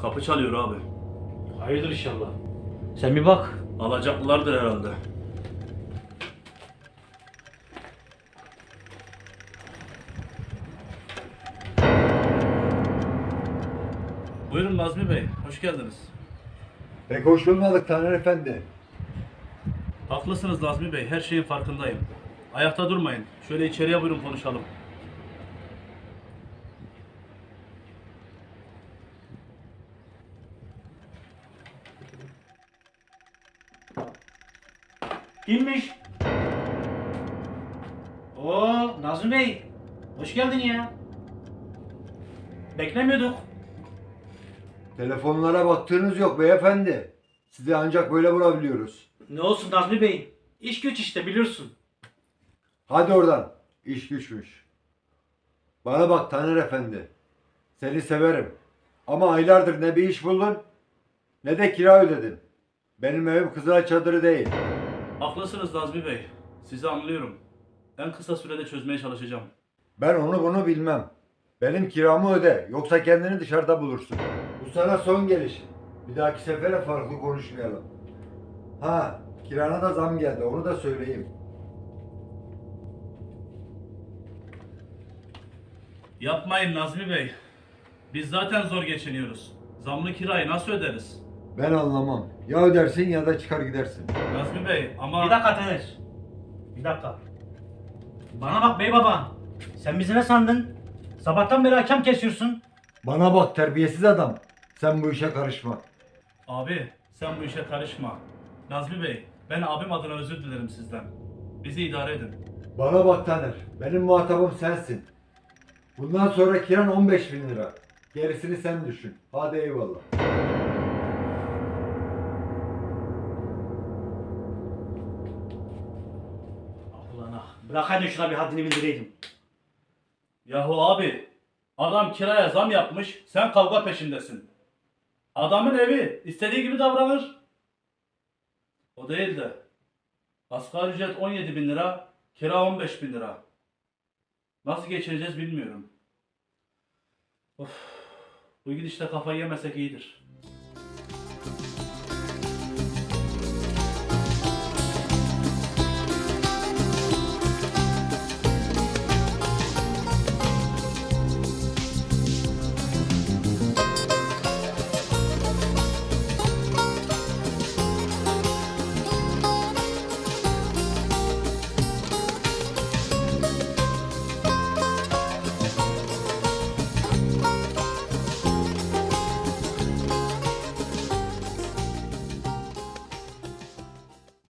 Kapı çalıyor abi. Hayırdır inşallah. Sen bir bak. Alacaklılardır herhalde. Buyurun Nazmi Bey, hoş geldiniz. Pek hoş bulmadık Taner Efendi. Haklısınız Nazmi Bey, her şeyin farkındayım. Ayakta durmayın. Şöyle içeriye buyurun konuşalım. Kimmiş? Oo Nazım Bey. Hoş geldin ya. Beklemiyorduk. Telefonlara baktığınız yok beyefendi. Sizi ancak böyle bulabiliyoruz. Ne olsun Nazmi Bey? İş güç işte biliyorsun. Hadi oradan. İş güçmüş. Bana bak Taner Efendi. Seni severim. Ama aylardır ne bir iş buldun ne de kira ödedin. Benim evim Kızılay Çadırı değil. Haklısınız Nazmi Bey. Sizi anlıyorum. En kısa sürede çözmeye çalışacağım. Ben onu bunu bilmem. Benim kiramı öde. Yoksa kendini dışarıda bulursun. Bu sana son gelişin. Bir dahaki sefere farklı konuşmayalım. Ha, kirana da zam geldi. Onu da söyleyeyim. Yapmayın Nazmi Bey. Biz zaten zor geçiniyoruz. Zamlı kirayı nasıl öderiz? Ben anlamam. Ya ödersin ya da çıkar gidersin. Nazmi Bey ama... Bir dakika Taner. Bir dakika. Bana bak bey baba. Sen bizi ne sandın? Sabahtan beri hakem kesiyorsun. Bana bak terbiyesiz adam. Sen bu işe karışma. Abi sen bu işe karışma. Nazmi Bey ben abim adına özür dilerim sizden. Bizi idare edin. Bana bak Taner. Benim muhatabım sensin. Bundan sonra kiran 15 bin lira. Gerisini sen düşün. Hadi eyvallah. Ah ulan ah. Bırakaydın şuna bir haddini bildireydim. Yahu abi adam kiraya zam yapmış sen kavga peşindesin. Adamın evi istediği gibi davranır. O değil de asgari ücret 17 bin lira kira 15 bin lira. Nasıl geçireceğiz bilmiyorum. Of, bu gidişle kafayı yemesek iyidir.